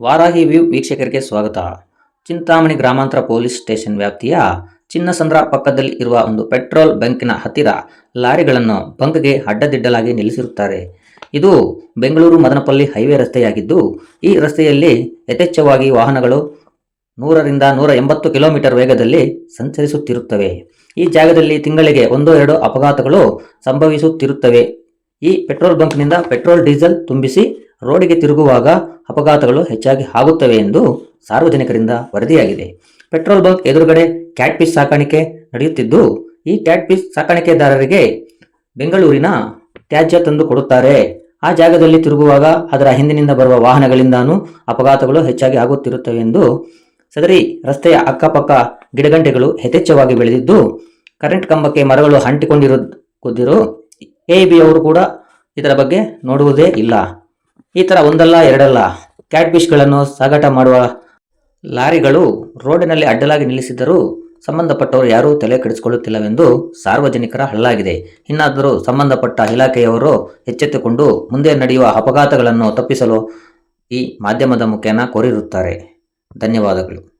Varahi view ವೀಕ್ಷಕರಿಗೆ ಸ್ವಾಗತ. ಚಿಂತಾಮಣಿ ಗ್ರಾಮಾಂತರ ಪೊಲೀಸ್ ಸ್ಟೇಷನ್ ವ್ಯಾಪ್ತಿಯ ಚಿನ್ನಸಂದ್ರ ಪಕ್ಕದಲ್ಲಿ ಇರುವ ಒಂದು ಪೆಟ್ರೋಲ್ ಬಂಕಿನ ಹತ್ತಿರ ಲಾರಿಗಳನ್ನು ಬಂಕ್ಗೆ ಅಡ್ಡದಿಡ್ಡಲಾಗಿ ನಿಲ್ಲಿಸಿರುತ್ತಾರೆ. ಇದು ಬೆಂಗಳೂರು ಮದನಪಲ್ಲಿ ಹೈವೇ ರಸ್ತೆಯಾಗಿದ್ದು, ಈ ರಸ್ತೆಯಲ್ಲಿ ಯಥೇಚ್ಛವಾಗಿ ವಾಹನಗಳು ನೂರರಿಂದ ನೂರ ಎಂಬತ್ತು ಕಿಲೋಮೀಟರ್ ವೇಗದಲ್ಲಿ ಸಂಚರಿಸುತ್ತಿರುತ್ತವೆ. ಈ ಜಾಗದಲ್ಲಿ ತಿಂಗಳಿಗೆ ಒಂದು ಎರಡು ಅಪಘಾತಗಳು ಸಂಭವಿಸುತ್ತಿರುತ್ತವೆ. ಈ ಪೆಟ್ರೋಲ್ ಬಂಕ್ನಿಂದ ಪೆಟ್ರೋಲ್ ಡೀಸೆಲ್ ತುಂಬಿಸಿ ರೋಡಿಗೆ ತಿರುಗುವಾಗ ಅಪಘಾತಗಳು ಹೆಚ್ಚಾಗಿ ಆಗುತ್ತವೆ ಎಂದು ಸಾರ್ವಜನಿಕರಿಂದ ವರದಿಯಾಗಿದೆ. ಪೆಟ್ರೋಲ್ ಬಂಕ್ ಎದುರುಗಡೆ ಕ್ಯಾಟ್ ಫಿಶ್ ಸಾಕಾಣಿಕೆ ನಡೆಯುತ್ತಿದ್ದು, ಈ ಕ್ಯಾಟ್ ಫಿಶ್ ಸಾಕಾಣಿಕೆದಾರರಿಗೆ ಬೆಂಗಳೂರಿನ ತ್ಯಾಜ್ಯ ತಂದು ಕೊಡುತ್ತಾರೆ. ಆ ಜಾಗದಲ್ಲಿ ತಿರುಗುವಾಗ ಅದರ ಹಿಂದಿನಿಂದ ಬರುವ ವಾಹನಗಳಿಂದಾನೂ ಅಪಘಾತಗಳು ಹೆಚ್ಚಾಗಿ ಆಗುತ್ತಿರುತ್ತವೆ ಎಂದು ಸದರಿ ರಸ್ತೆಯ ಅಕ್ಕಪಕ್ಕ ಗಿಡಗಂಟೆಗಳು ಯಥೇಚ್ಛವಾಗಿ ಬೆಳೆದಿದ್ದು, ಕರೆಂಟ್ ಕಂಬಕ್ಕೆ ಮರಗಳು ಅಂಟಿಕೊಂಡಿರುವುದಿರು ಎ ಬಿ ಅವರು ಕೂಡ ಇದರ ಬಗ್ಗೆ ನೋಡುವುದೇ ಇಲ್ಲ. ಈ ಥರ ಒಂದಲ್ಲ, ಎರಡಲ್ಲ. ಕ್ಯಾಟ್ ಫಿಶ್ಗಳನ್ನು ಸಾಗಾಟ ಮಾಡುವ ಲಾರಿಗಳು ರೋಡಿನಲ್ಲಿ ಅಡ್ಡಲಾಗಿ ನಿಲ್ಲಿಸಿದ್ದರೂ ಸಂಬಂಧಪಟ್ಟವರು ಯಾರೂ ತಲೆ ಕೆಡಿಸಿಕೊಳ್ಳುತ್ತಿಲ್ಲವೆಂದು ಸಾರ್ವಜನಿಕರ ಹಳ್ಳಾಗಿದೆ. ಇನ್ನಾದರೂ ಸಂಬಂಧಪಟ್ಟ ಇಲಾಖೆಯವರು ಎಚ್ಚೆತ್ತುಕೊಂಡು ಮುಂದೆ ನಡೆಯುವ ಅಪಘಾತಗಳನ್ನು ತಪ್ಪಿಸಲು ಈ ಮಾಧ್ಯಮದ ಮುಖೇನ ಕೋರಿರುತ್ತಾರೆ. ಧನ್ಯವಾದಗಳು.